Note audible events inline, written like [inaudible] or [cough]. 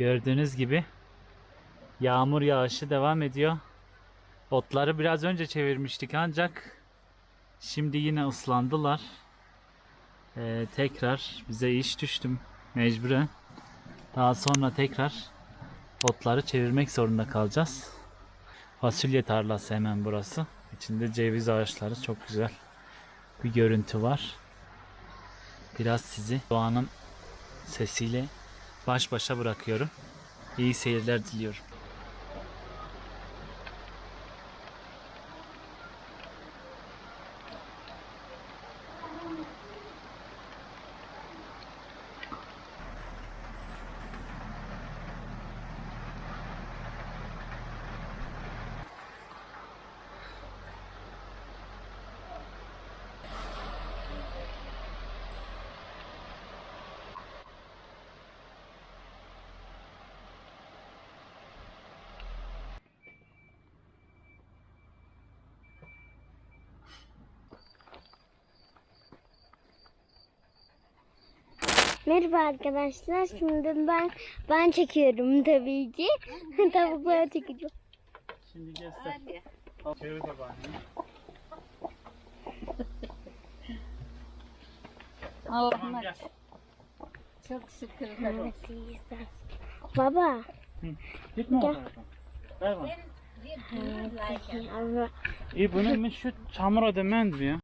Gördüğünüz gibi yağmur yağışı devam ediyor. Otları biraz önce çevirmiştik ancak şimdi yine ıslandılar. Ee, tekrar bize iş düştüm mecburen. Daha sonra tekrar otları çevirmek zorunda kalacağız. Fasulye tarlası hemen burası. İçinde ceviz ağaçları çok güzel bir görüntü var. Biraz sizi doğanın sesiyle baş başa bırakıyorum. İyi seyirler diliyorum. Merhaba arkadaşlar. Şimdi ben ben çekiyorum tabii ki. [laughs] Tavukları çekeceğim. Şimdi göster. Çevir babaanne. [laughs] Allah'ıma gel. çok şükürler olsun. Baba. Gitme o tarafa. Ver bana. İyi bunun şu çamura demendi ya.